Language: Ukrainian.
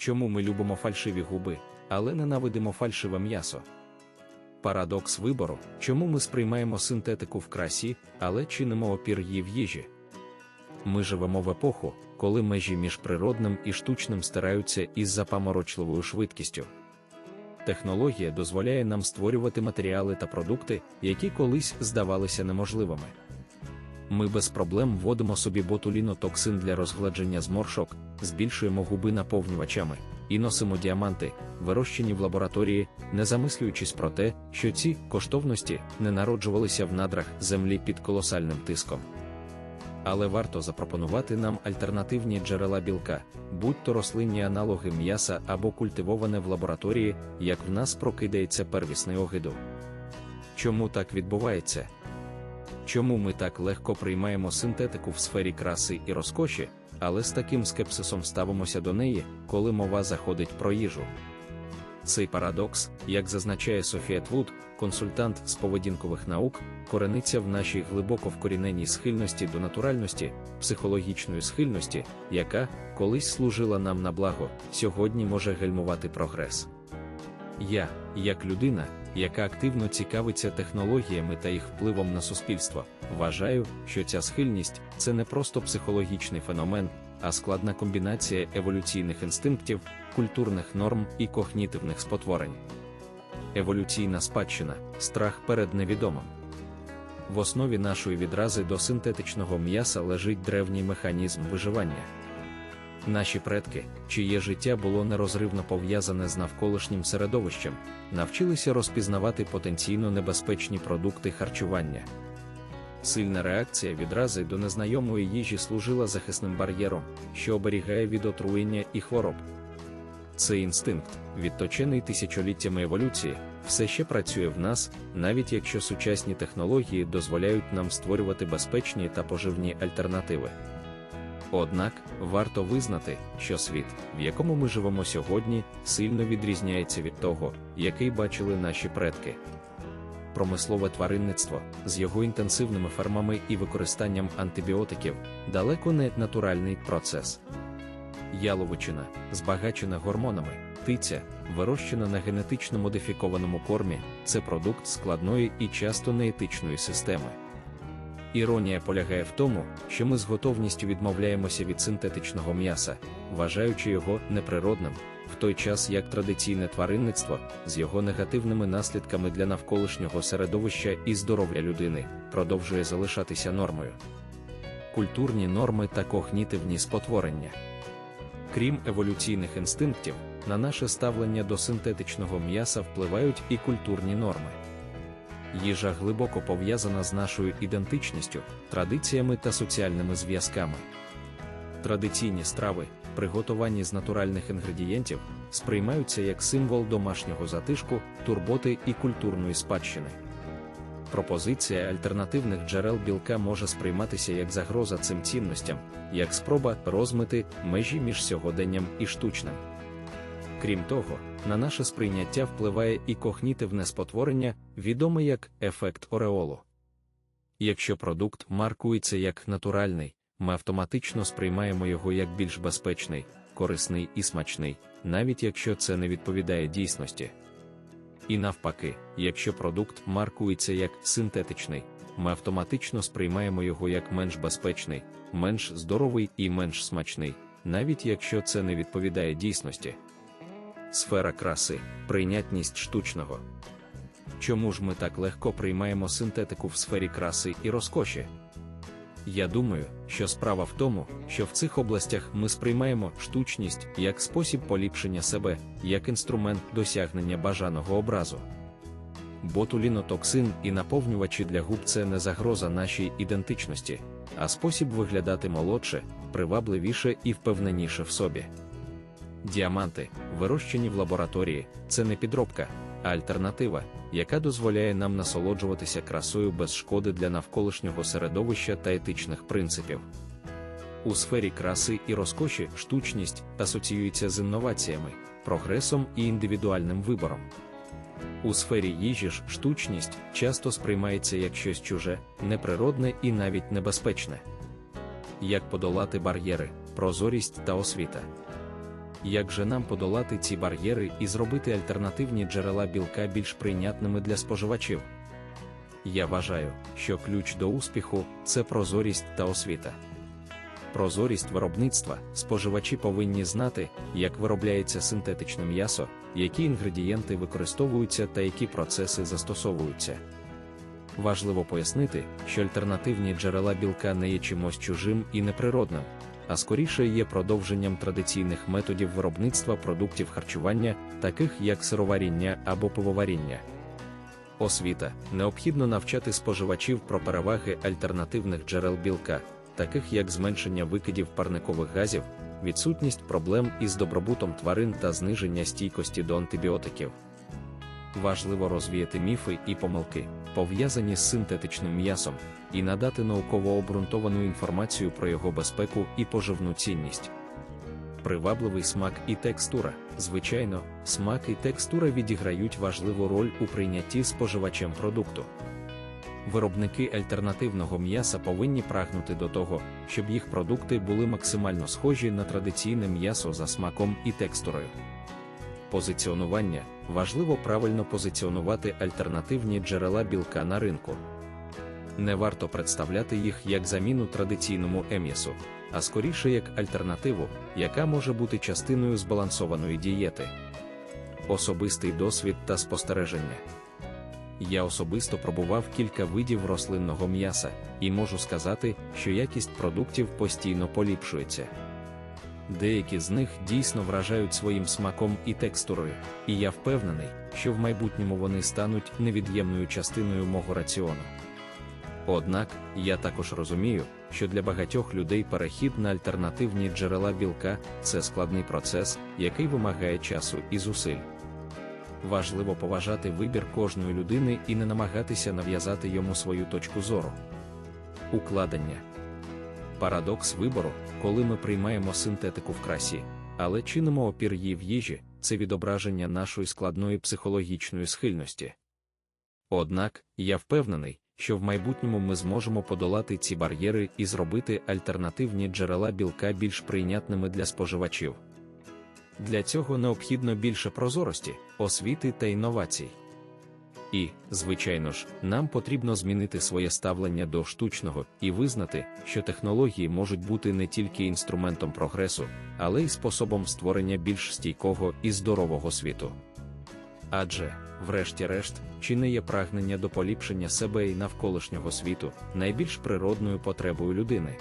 чому ми любимо фальшиві губи, але ненавидимо фальшиве м'ясо. Парадокс вибору, чому ми сприймаємо синтетику в красі, але чинимо опір її в їжі. Ми живемо в епоху, коли межі між природним і штучним стираються із запаморочливою швидкістю. Технологія дозволяє нам створювати матеріали та продукти, які колись здавалися неможливими. Ми без проблем вводимо собі ботулінотоксин для розгладження зморшок, збільшуємо губи наповнювачами і носимо діаманти, вирощені в лабораторії, не замислюючись про те, що ці коштовності не народжувалися в надрах землі під колосальним тиском. Але варто запропонувати нам альтернативні джерела білка, будь-то рослинні аналоги м'яса або культивоване в лабораторії, як в нас прокидається первісний огиду. Чому так відбувається? Чому ми так легко приймаємо синтетику в сфері краси і розкоші, але з таким скепсисом ставимося до неї, коли мова заходить про їжу? Цей парадокс, як зазначає Софія Твуд, консультант з поведінкових наук, корениться в нашій глибоко вкоріненій схильності до натуральності, психологічної схильності, яка, колись служила нам на благо, сьогодні може гальмувати прогрес. Я, як людина, яка активно цікавиться технологіями та їх впливом на суспільство, вважаю, що ця схильність це не просто психологічний феномен, а складна комбінація еволюційних інстинктів, культурних норм і когнітивних спотворень. Еволюційна спадщина страх перед невідомим. В основі нашої відрази до синтетичного м'яса лежить древній механізм виживання. Наші предки, чиє життя було нерозривно пов'язане з навколишнім середовищем, навчилися розпізнавати потенційно небезпечні продукти харчування. Сильна реакція відрази до незнайомої їжі служила захисним бар'єром, що оберігає від отруєння і хвороб. Цей інстинкт, відточений тисячоліттями еволюції, все ще працює в нас, навіть якщо сучасні технології дозволяють нам створювати безпечні та поживні альтернативи. Однак варто визнати, що світ, в якому ми живемо сьогодні, сильно відрізняється від того, який бачили наші предки. Промислове тваринництво з його інтенсивними фермами і використанням антибіотиків далеко не натуральний процес. Яловичина, збагачена гормонами, птиця, вирощена на генетично модифікованому кормі, це продукт складної і часто неетичної системи. Іронія полягає в тому, що ми з готовністю відмовляємося від синтетичного м'яса, вважаючи його неприродним, в той час як традиційне тваринництво з його негативними наслідками для навколишнього середовища і здоров'я людини продовжує залишатися нормою. Культурні норми та когнітивні спотворення. Крім еволюційних інстинктів, на наше ставлення до синтетичного м'яса впливають і культурні норми. Їжа глибоко пов'язана з нашою ідентичністю, традиціями та соціальними зв'язками. Традиційні страви, приготовані з натуральних інгредієнтів, сприймаються як символ домашнього затишку, турботи і культурної спадщини. Пропозиція альтернативних джерел білка може сприйматися як загроза цим цінностям, як спроба розмити межі між сьогоденням і штучним. Крім того, на наше сприйняття впливає і когнітивне спотворення, відоме як ефект ореолу. Якщо продукт маркується як натуральний, ми автоматично сприймаємо його як більш безпечний, корисний і смачний, навіть якщо це не відповідає дійсності. І навпаки, якщо продукт маркується як синтетичний, ми автоматично сприймаємо його як менш безпечний, менш здоровий і менш смачний, навіть якщо це не відповідає дійсності. Сфера краси, прийнятність штучного. Чому ж ми так легко приймаємо синтетику в сфері краси і розкоші? Я думаю, що справа в тому, що в цих областях ми сприймаємо штучність як спосіб поліпшення себе, як інструмент досягнення бажаного образу. Ботулінотоксин і наповнювачі для губ це не загроза нашій ідентичності, а спосіб виглядати молодше, привабливіше і впевненіше в собі. Діаманти, вирощені в лабораторії, це не підробка, а альтернатива, яка дозволяє нам насолоджуватися красою без шкоди для навколишнього середовища та етичних принципів. У сфері краси і розкоші штучність асоціюється з інноваціями, прогресом і індивідуальним вибором. У сфері їжі ж штучність часто сприймається як щось чуже, неприродне і навіть небезпечне. Як подолати бар'єри, прозорість та освіта. Як же нам подолати ці бар'єри і зробити альтернативні джерела білка більш прийнятними для споживачів? Я вважаю, що ключ до успіху це прозорість та освіта. Прозорість виробництва споживачі повинні знати, як виробляється синтетичне м'ясо, які інгредієнти використовуються та які процеси застосовуються. Важливо пояснити, що альтернативні джерела білка не є чимось чужим і неприродним, а скоріше є продовженням традиційних методів виробництва продуктів харчування, таких як сироваріння або пивоваріння. Освіта необхідно навчати споживачів про переваги альтернативних джерел білка, таких як зменшення викидів парникових газів, відсутність проблем із добробутом тварин та зниження стійкості до антибіотиків. Важливо розвіяти міфи і помилки, пов'язані з синтетичним м'ясом, і надати науково обґрунтовану інформацію про його безпеку і поживну цінність. Привабливий смак і текстура. Звичайно, смак і текстура відіграють важливу роль у прийнятті споживачем продукту. Виробники альтернативного м'яса повинні прагнути до того, щоб їх продукти були максимально схожі на традиційне м'ясо за смаком і текстурою. Позиціонування важливо правильно позиціонувати альтернативні джерела білка на ринку. Не варто представляти їх як заміну традиційному ем'ясу, а скоріше як альтернативу, яка може бути частиною збалансованої дієти. Особистий досвід та спостереження. Я особисто пробував кілька видів рослинного м'яса і можу сказати, що якість продуктів постійно поліпшується. Деякі з них дійсно вражають своїм смаком і текстурою, і я впевнений, що в майбутньому вони стануть невід'ємною частиною мого раціону. Однак, я також розумію, що для багатьох людей перехід на альтернативні джерела білка це складний процес, який вимагає часу і зусиль. Важливо поважати вибір кожної людини і не намагатися нав'язати йому свою точку зору. Укладення Парадокс вибору, коли ми приймаємо синтетику в красі, але чинимо опір її в їжі, це відображення нашої складної психологічної схильності. Однак, я впевнений, що в майбутньому ми зможемо подолати ці бар'єри і зробити альтернативні джерела білка більш прийнятними для споживачів. Для цього необхідно більше прозорості, освіти та інновацій. І, звичайно ж, нам потрібно змінити своє ставлення до штучного і визнати, що технології можуть бути не тільки інструментом прогресу, але й способом створення більш стійкого і здорового світу. Адже, врешті-решт, чи не є прагнення до поліпшення себе і навколишнього світу найбільш природною потребою людини.